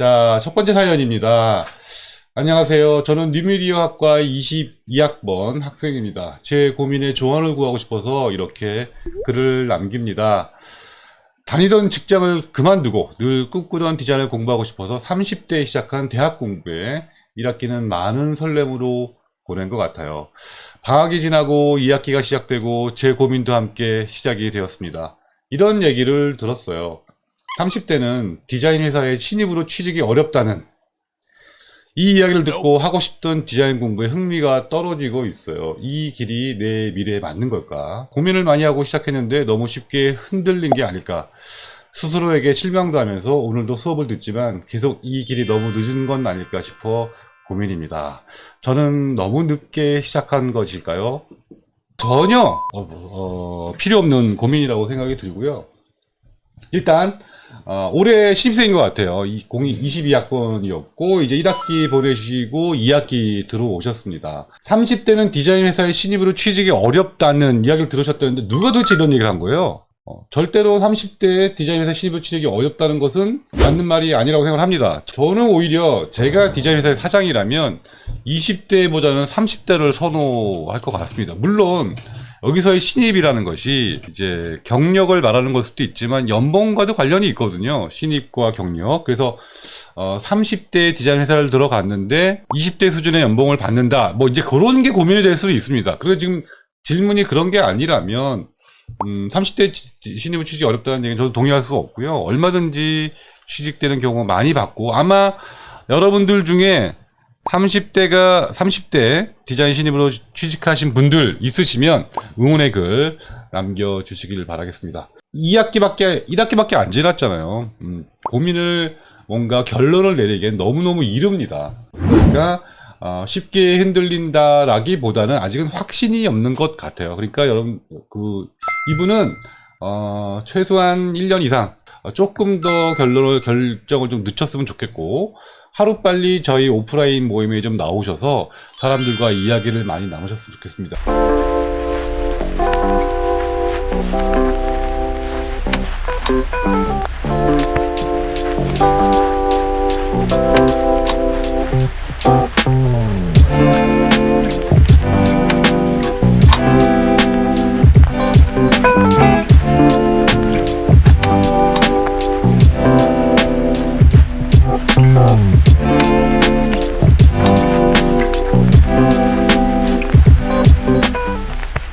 자, 첫 번째 사연입니다. 안녕하세요. 저는 뉴미디어학과 22학번 학생입니다. 제 고민에 조언을 구하고 싶어서 이렇게 글을 남깁니다. 다니던 직장을 그만두고 늘 꿈꾸던 디자인을 공부하고 싶어서 30대에 시작한 대학 공부에 1학기는 많은 설렘으로 보낸 것 같아요. 방학이 지나고 2학기가 시작되고 제 고민도 함께 시작이 되었습니다. 이런 얘기를 들었어요. 30대는 디자인 회사에 신입으로 취직이 어렵다는 이 이야기를 듣고 하고 싶던 디자인 공부에 흥미가 떨어지고 있어요. 이 길이 내 미래에 맞는 걸까? 고민을 많이 하고 시작했는데 너무 쉽게 흔들린 게 아닐까? 스스로에게 실망도 하면서 오늘도 수업을 듣지만 계속 이 길이 너무 늦은 건 아닐까 싶어 고민입니다. 저는 너무 늦게 시작한 것일까요? 전혀 어, 어, 필요 없는 고민이라고 생각이 들고요. 일단 어, 올해 신입생인 것 같아요. 이 공이 22학번이었고 이제 1학기 보내시고 2학기 들어오셨습니다. 30대는 디자인 회사의 신입으로 취직이 어렵다는 이야기를 들으셨다는데 누가 도대체 이런 얘기를 한 거예요? 어, 절대로 30대 디자인 회사 신입으로 취직이 어렵다는 것은 맞는 말이 아니라고 생각을 합니다. 저는 오히려 제가 디자인 회사의 사장이라면 20대보다는 30대를 선호할 것 같습니다. 물론 여기서의 신입이라는 것이 이제 경력을 말하는 걸 수도 있지만 연봉과도 관련이 있거든요. 신입과 경력. 그래서 어 30대 디자인 회사를 들어갔는데 20대 수준의 연봉을 받는다. 뭐 이제 그런 게 고민이 될 수도 있습니다. 그래서 지금 질문이 그런 게 아니라면 음 30대 신입을 취직이 어렵다는 얘기는 저도 동의할 수 없고요. 얼마든지 취직되는 경우 많이 봤고 아마 여러분들 중에 30대가 30대 디자인 신입으로 취직하신 분들 있으시면 응원의 글 남겨주시길 바라겠습니다. 2학기밖에 1학기밖에 안 지났잖아요. 음, 고민을 뭔가 결론을 내리기엔 너무너무 이릅니다. 그러니까 어, 쉽게 흔들린다라기보다는 아직은 확신이 없는 것 같아요. 그러니까 여러분 그 이분은 어, 최소한 1년 이상 어, 조금 더 결론을 결정을 좀 늦췄으면 좋겠고 하루빨리 저희 오프라인 모임에 좀 나오셔서 사람들과 이야기를 많이 나누셨으면 좋겠습니다.